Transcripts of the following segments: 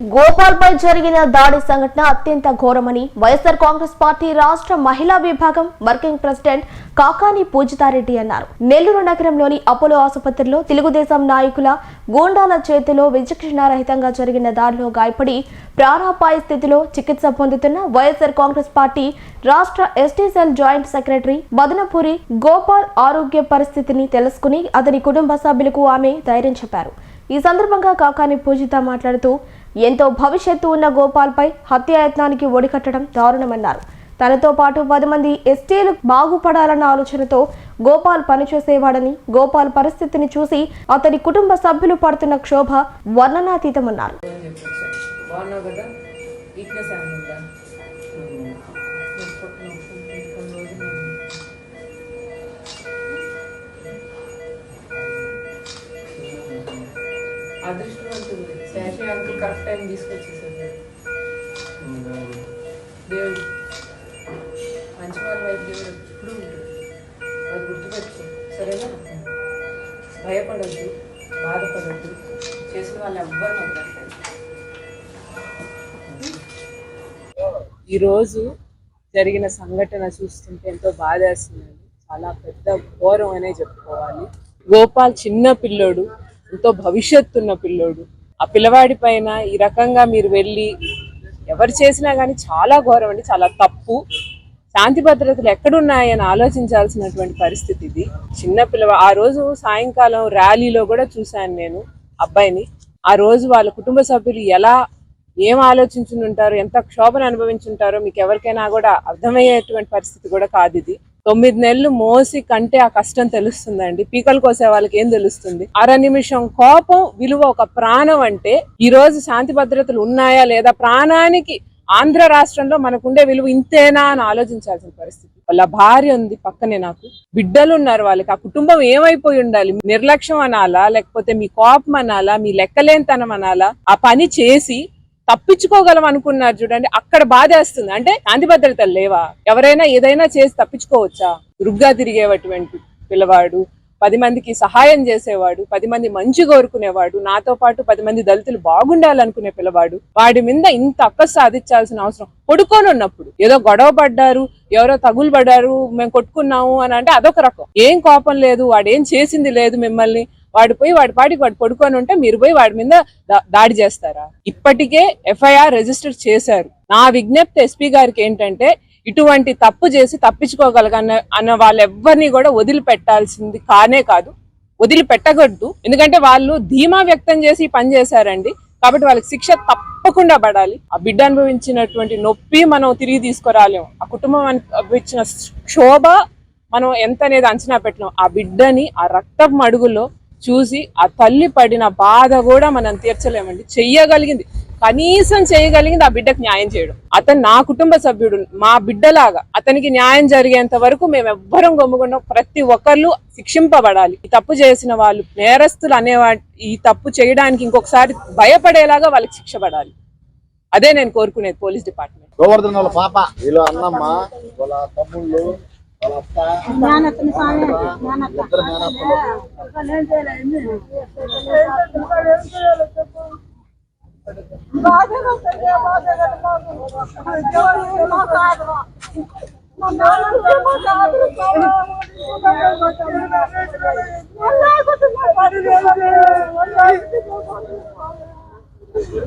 గోపాల్పై జరిగిన దాడి సంఘటన అత్యంత ఘోరమని వైఎస్ఆర్ కాంగ్రెస్ పార్టీ రాష్ట్ర మహిళా విభాగం వర్కింగ్ ప్రెసిడెంట్ కాకాని పూజితారెడ్డి అన్నారు. నెల్లూరు నగరంలోని అపోలో ఆసుపత్రిలో తెలుగుదేశం నాయకుల గూండాల చేతిలో విచక్షణారహితంగా జరిగిన దాడిలో గాయపడి ప్రాణాపాయ స్థితిలో చికిత్స పొందుతున్న వైఎస్ఆర్ కాంగ్రెస్ పార్టీ రాష్ట్ర ST cell joint secretary Madanapuri Gopal ఆరోగ్య పరిస్థితిని తెలుసుకుని అతని కుటుంబ సభ్యులకు ఆమె ధైర్యం చెప్పారు. ఈ సందర్భంగా కాకాని పూజిత మాట్లాడుతూ ఎంతో భవిష్యత్తు ఉన్న గోపాల్పై హత్యాయత్నానికి ఒడికట్టడం దారుణమన్నారు. తనతో పాటు పది మంది ఎస్టీలు బాగుపడాలన్న ఆలోచనతో గోపాల్ పనిచేసేవాడని గోపాల్ పరిస్థితిని చూసి అతని కుటుంబ సభ్యులు పడుతున్న క్షోభ వర్ణనాతీతమన్నారు. అదృష్టవంతుడు. శేషి అంకుల్ కరెక్ట్ టైం తీసుకొచ్చేసాడు దేవుడు మంచి వాళ్ళ వైపు దేవుడు ఎప్పుడు ఉంటాడు అది గుర్తుపెట్టుకో సరేనా భయపడద్దు బాధపడద్దు చేసిన వాళ్ళు ఎవ్వరు వదలట్లేదు ఈరోజు జరిగిన సంఘటన చూస్తుంటే ఎంతో బాధేస్తుందండి చాలా పెద్ద ఘోరం అనే చెప్పుకోవాలి. గోపాల్ చిన్న పిల్లోడు ఎంతో భవిష్యత్తు ఉన్న పిల్లోడు. ఆ పిల్లవాడి పైన ఈ రకంగా మీరు వెళ్ళి ఎవరు చేసినా కానీ చాలా ఘోరం అండి చాలా తప్పు. శాంతి భద్రతలు ఎక్కడున్నాయని ఆలోచించాల్సినటువంటి పరిస్థితి ఇది. చిన్న పిల్లవా ఆ రోజు సాయంకాలం ర్యాలీలో కూడా చూశాను నేను అబ్బాయిని. ఆ రోజు వాళ్ళ కుటుంబ సభ్యులు ఎలా ఏం ఆలోచించుంటారు ఎంత క్షోభను అనుభవించుంటారో మీకు ఎవరికైనా కూడా అర్థమయ్యేటువంటి పరిస్థితి కూడా కాదు ఇది. తొమ్మిది నెలలు మోసి కంటే ఆ కష్టం తెలుస్తుందండి. పీకలు కోసే వాళ్ళకి ఏం తెలుస్తుంది? అర నిమిషం కోపం విలువ ఒక ప్రాణం అంటే ఈ రోజు శాంతి భద్రతలు ఉన్నాయా లేదా? ప్రాణానికి ఆంధ్ర రాష్ట్రంలో మనకుండే విలువ ఇంతేనా అని ఆలోచించాల్సిన పరిస్థితి. వాళ్ళ భార్య ఉంది పక్కనే నాకు. బిడ్డలు ఉన్నారు వాళ్ళకి. ఆ కుటుంబం ఏమైపోయి ఉండాలి? నిర్లక్ష్యం అనాలా? లేకపోతే మీ కోపం అనాలా? మీ లెక్కలేనితనం అనాలా? ఆ పని చేసి తప్పించుకోగలం అనుకున్నారు చూడండి. అక్కడ బాధేస్తుంది. అంటే శాంతి భద్రతలు లేవా? ఎవరైనా ఏదైనా చేసి తప్పించుకోవచ్చా? రుగ్గా తిరిగేటువంటి పిల్లవాడు పది మందికి సహాయం చేసేవాడు పది మంది మంచి కోరుకునేవాడు నాతో పాటు పది మంది దళితులు బాగుండాలనుకునే పిల్లవాడు వాడి మీద ఇంత అక్క సాధించాల్సిన అవసరం కొడుకొని ఉన్నప్పుడు ఏదో గొడవ పడ్డారు ఎవరో తగులు పడ్డారు మేము కొట్టుకున్నాము అని అంటే అదొక రకం. ఏం కోపం లేదు వాడు ఏం చేసింది లేదు మిమ్మల్ని. వాడు పోయి వాడి పాటికి వాడు పడుకొని ఉంటే మీరు పోయి వాడి మీద దాడి చేస్తారా? ఇప్పటికే ఎఫ్ఐఆర్ రిజిస్టర్ చేశారు. నా విజ్ఞప్తి ఎస్పీ గారికి ఏంటంటే ఇటువంటి తప్పు చేసి తప్పించుకోగలగన్న అన్న వాళ్ళెవ్వరిని కూడా వదిలిపెట్టాల్సింది కానే కాదు. వదిలిపెట్టకూడదు. ఎందుకంటే వాళ్ళు ధీమా వ్యక్తం చేసి పని చేశారండి. కాబట్టి వాళ్ళకి శిక్ష తప్పకుండా పడాలి. ఆ బిడ్డ అనుభవించినటువంటి నొప్పి మనం తిరిగి తీసుకురాలేము. ఆ కుటుంబం అనుభవించిన క్షోభ మనం ఎంత అనేది అంచనా పెట్టలేము ఆ బిడ్డని ఆ రక్తపు మడుగులో చూసి ఆ తల్లి పడిన బాధ కూడా మనం తీర్చలేమండి. చెయ్యగలిగింది. కనీసం చేయగలిగింది ఆ బిడ్డకు న్యాయం చేయడం. అతను నా కుటుంబ సభ్యుడు మా బిడ్డలాగా అతనికి న్యాయం జరిగేంత వరకు మేము ఎవ్వరం ప్రతి ఒక్కళ్ళు శిక్షింపబడాలి. ఈ తప్పు చేసిన వాళ్ళు నేరస్తులు అనేవా ఈ తప్పు చేయడానికి ఇంకొకసారి భయపడేలాగా వాళ్ళకి శిక్ష పడాలి. అదే నేను కోరుకునేది పోలీస్ డిపార్ట్మెంట్. గోవర్ధన్ వాళ్ళ పాప. వీళ్ళు అన్నమ్మ వాళ్ళ తమ్ముళ్ళు వాళ్ళ అత్త ఇద్దరు మేనత్తలు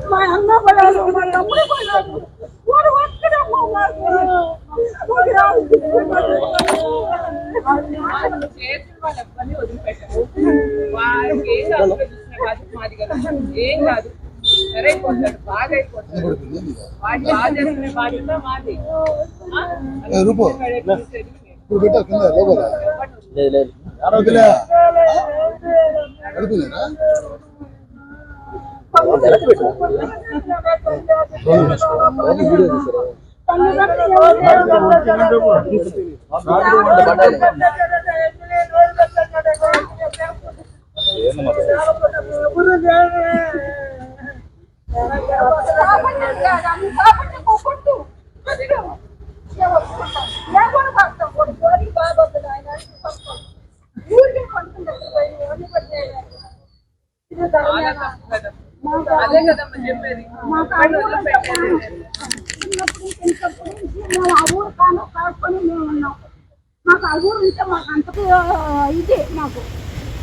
మా అన్న పోయాడు మా తమ్ముడు పోయాడు వాడు ఒక్కడే వాళ్ళెవ్వరిని వదిలిపెట్టరు వారికి ఏం కాదు చూసిన బాగా అయిపోతాడు వాడి బాగా బాధ్యత మాది ఇప్పుడు పెట్టారు కింద లోపల అడుగులేనా వీడియో తీసారా చాలా తప్పు కదా అదే కదమ్మా చెప్పేది. మాకు ఆ ఊరు మేము ఆ ఊరు కాను కాసుకొని మేము ఉన్నాం మాకు ఆ ఊరు ఉంటే మాకు అంత ఇది మాకు.